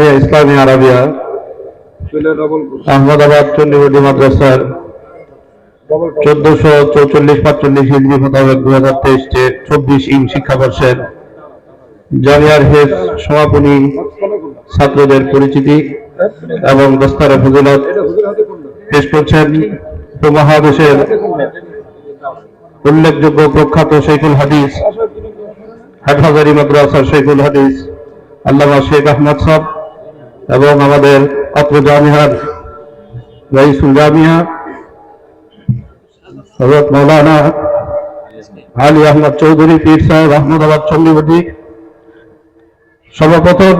জামিয়া ইসলামী Arabia. Ahmedabad চন্ডীগড়ি মাদ্রাসার চোদ্দশো চৌচল্লিশ পাঁচচল্লিশ হিন্দি মোতাবেক দু হাজার তেইশ চব্বিশ ইং শিক্ষাবর্ষের জামিয়ার হেড সমাপনী ছাত্রদের পরিচিতি এবং দস্তারে ফজিলত। পেশ করছেন উপমহাদেশের উল্লেখযোগ্য প্রখ্যাত শেখুল হাদিস হাটহাজারি মাদ্রাসার শেখুল হাদিস আল্লামা শেখ আহমদ সাহ এবং আমাদের অত্র জামিয়ার রাইসুল জামিয়া হজরত মৌলানা আলী আহমদ চৌধুরী, পীর সাহেব আহমদাবাদ চন্ডীবতী সর্বপ্রথম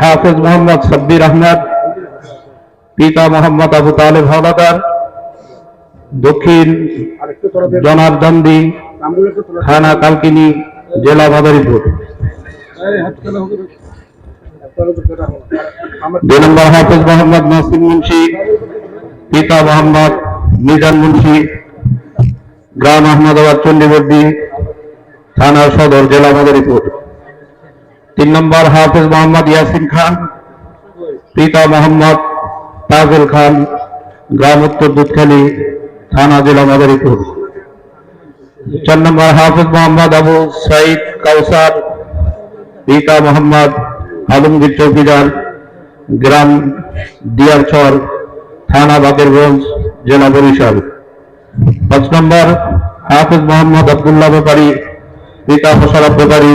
হাফেজ মোহাম্মদ সাব্বির আহমদ, পিতা মোহাম্মদ আবু তালেব হওলাদার, দক্ষিণ জনার্দন্দি থানা কালকিনি, জেলা মাদারীপুর। দুই নম্বর হাফেজ মোহাম্মদ নাসিম মুন্সি, পিতা মোহাম্মদ মিজান মুন্সি, গ্রাম আহমদাবাদ চন্ডীবর্দী থানা সদর, জেলা মাদারীপুর। তিন নম্বর হাফেজ মোহাম্মদ ইয়াসিন খান, পিতা মোহাম্মদ তাজুল খান, গ্রাম উত্তর দুধখালী, থানা, জেলা মাদারীপুর। চার নম্বর হাফেজ মোহাম্মদ আবু সাইদ কাউসার, পিতা মোহাম্মদ আলমগীর চৌকিদার গ্রাম দিয়ারচর থানা বাকেরগঞ্জ, জেলা বরিশাল। পাঁচ নম্বর, হাফিজ মোহাম্মদ আবদুল্লাহ ব্যাপারী পিতা মোশারফ ব্যাপারী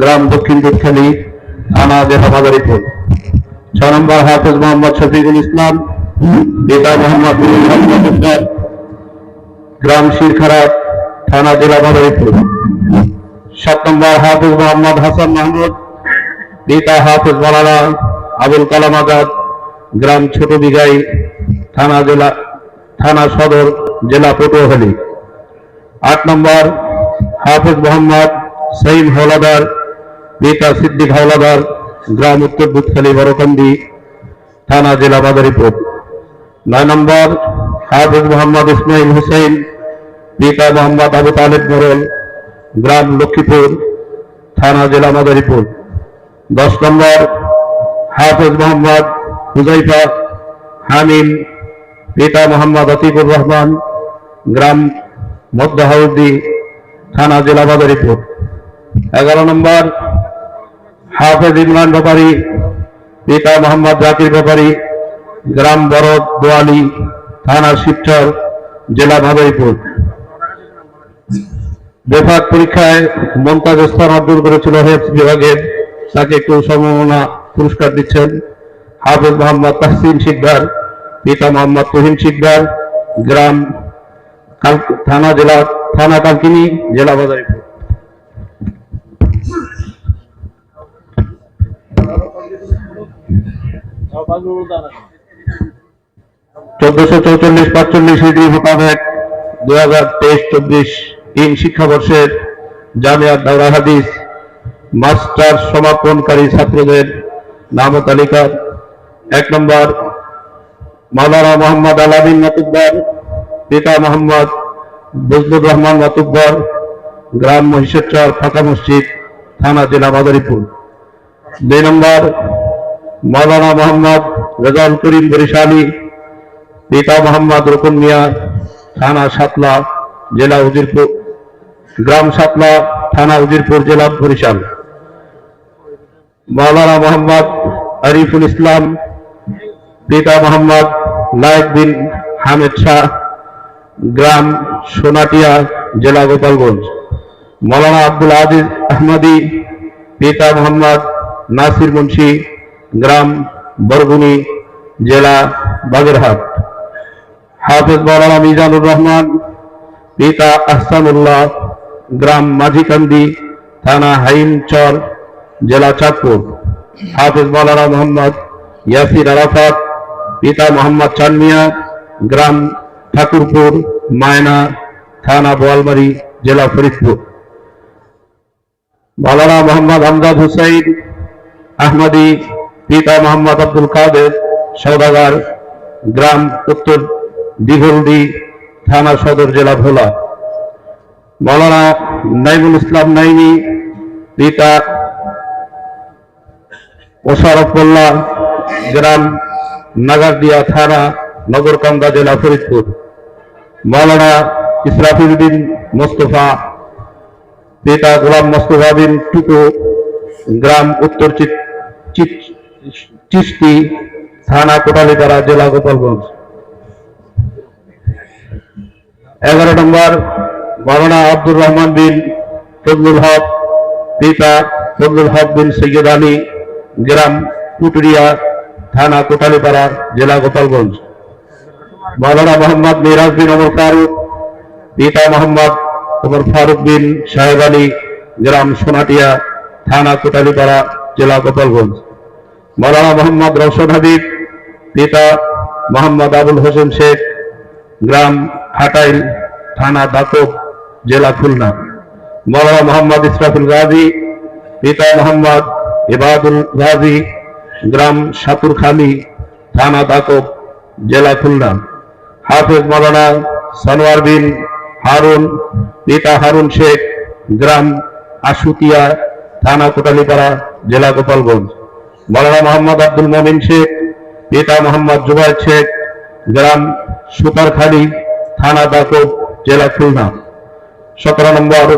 গ্রাম দক্ষিণ দুধখালী, থানা জেলা মাদারীপুর ছ নম্বর, হাফিজ মোহাম্মদ শফিকুল ইসলাম, পিতা মোহাম্মদ গ্রাম শিরখারা, থানা জেলা মাদারীপুর সাত নম্বর, হাফিজ মোহাম্মদ হাসান মাহমুদ পিতা হাফিজ মালানা আবুল কালাম আজাদ, গ্রাম ছোট দিঘাই থানা জেলা, থানা সদর, জেলা পটুয়াখালী। আট নম্বর, হাফিজ মোহাম্মদ সঈদ হাওলাদার পিতা সিদ্দিক হাওলাদার, গ্রাম উত্তর দুধখালী বড়কান্দি, থানা জেলা মাদারীপুর। নয় নম্বর, হাফিজ মোহাম্মদ ইসমাইল হুসেন পিতা মোহাম্মদ আবু তালেব মোরল, গ্রাম লক্ষ্মীপুর, থানা জেলা মাদারীপুর। দশ নম্বর, হাফেজ মোহাম্মদ হুজাইফা হামিম, পিতা মোহাম্মদ আতিকুর রহমান, গ্রাম মধ্যহাউদ্দি থানা জেলা মাদারীপুর এগারো নম্বর, হাফেজ ইমরান ব্যাপারী, পিতা মোহাম্মদ জাকির ব্যাপারী, গ্রাম বরদ দোয়ালি থানা শিবচর জেলা মাদারীপুর বিভাগ পরীক্ষায় মমতাজ স্থান অর্জন করেছিল হেফস বিভাগের তাকে একটু সম্মাননা পুরস্কার দিচ্ছেন হাফেজ মোহাম্মদ তাহসিন শিকদার, পিতা মোহাম্মদ তুহিন শিকদার, গ্রাম থানা জেলা, থানা কালকিনি, জেলা বাজারিপুর। চোদ্দশো চৌচল্লিশ, পাঁচচল্লিশ হিজড়ি মোতাবেক দুই হাজার তেইশ, চব্বিশ তিন শিক্ষাবর্ষের জামিয়া দাওরা হাদিস মাস্টার সমাপনকারী ছাত্রদের নাম তালিকা এক নম্বর মাওলানা মোহাম্মদ আলাদিন মাতুব্বর, পিতা মোহাম্মদ বজলুর রহমান মাতুব্বর, গ্রাম মহিষেশ্বর ফাঁকা মসজিদ, থানা জেলা মাদারীপুর। দুই নম্বর মাওলানা মোহাম্মদ রেজাউল করিম বরিশালী, পিতা মোহাম্মদ রুকুন মিয়া, থানা সাতলা, জেলা উজিরপুর। গ্রাম সাতলা, থানা উজিরপুর, জেলা বরিশাল। মাওলানা মোহাম্মদ আরিফুল ইসলাম, পিতা মোহাম্মদ লায়েক বিন হামেদ শাহ, গ্রাম সোনাটিয়া, জেলা গোপালগঞ্জ। মৌলানা আব্দুল আজিজ আহমদি, পিতা মোহাম্মদ নাসির মুন্সি, গ্রাম বরগুনি, জেলা বাগেরহাট। হাফেজ মৌলানা মিজানুর রহমান, পিতা আহসানুল্লাহ, গ্রাম মাঝিকান্দি, থানা হাইমচর জেলা চাঁদপুর। হাফেজ মৌলানা মোহাম্মদ ইয়াসির আরাফাত, পিতা মোহাম্মদ চানমিয়া, গ্রাম ঠাকুরপুর, মায়না থানা বোয়ালমারি, জেলা ফরিদপুর। মৌলানা মোহাম্মদ আমজাদ হুসাইন আহমদি, পিতা মোহাম্মদ আব্দুল কাদের সৌদাগার গ্রাম উত্তর দিঘলদি থানা সদর জেলা ভোলা। মৌলানা নাইমুল ইসলাম নাইমি, পিতা ওসারফুল্লাহ গ্রাম নাগারদিয়া থানা নগরকান্দা জেলা ফরিদপুর। মাওলানা ইসরাফিল বিন মোস্তফা, পিতা গোলাম মোস্তফা বিন টুকু গ্রাম উত্তর চিস্তি থানা কোটালীপাড়া জেলা গোপালগঞ্জ। এগারো নম্বর মাওলানা আব্দুর রহমান বিন ফজলুল হক, পিতা ফজলুল হক বিন সৈয়দ আলী গ্রাম কুটুরিয়া, থানা কোটালীপাড়া, জেলা গোপালগঞ্জ। মাওলানা মোহাম্মদ মিরাজ বিন ওমর ফারুক, পিতা মোহাম্মদ ওমর ফারুক বিন সাহেব আলী, গ্রাম সোনাটিয়া, থানা কোটালীপাড়া, জেলা গোপালগঞ্জ। মাওলানা মোহাম্মদ রওশন হাবিব, পিতা মোহাম্মদ আবুল হোসেন শেখ, গ্রাম হাটাইল, থানা দাকব জেলা খুলনা। মাওলানা মোহাম্মদ ইসরাফুল গাজী, পিতা মোহাম্মদ ইবাদুল গাজী, গ্রাম সাতুরখালী, থানা দাকব জেলা খুলনা। হাফেজ মাওলানা সানোয়ার বিন হারুন, পিতা হারুন শেখ, গ্রাম আশুতিয়া, থানা কোটালীপাড়া, জেলা গোপালগঞ্জ। মাওলানা মোহাম্মদ আব্দুল মমিন শেখ, পিতা মোহাম্মদ জুবাইর শেখ, গ্রাম সুতারখালী, থানা দাকব জেলা খুলনা। সতেরো নম্বর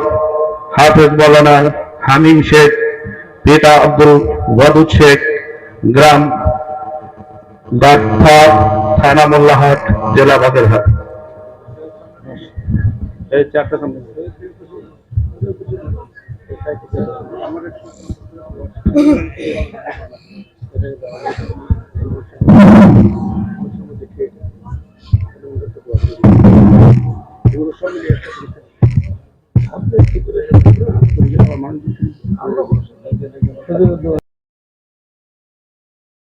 হাফেজ মৌলানা হামিম শেখ পিতা আব্দুল ওয়াদুদ শেখ গ্রাম গাঠা থানা মোল্লাহাট জেলা বাগেরহাট এই চারটা সামনে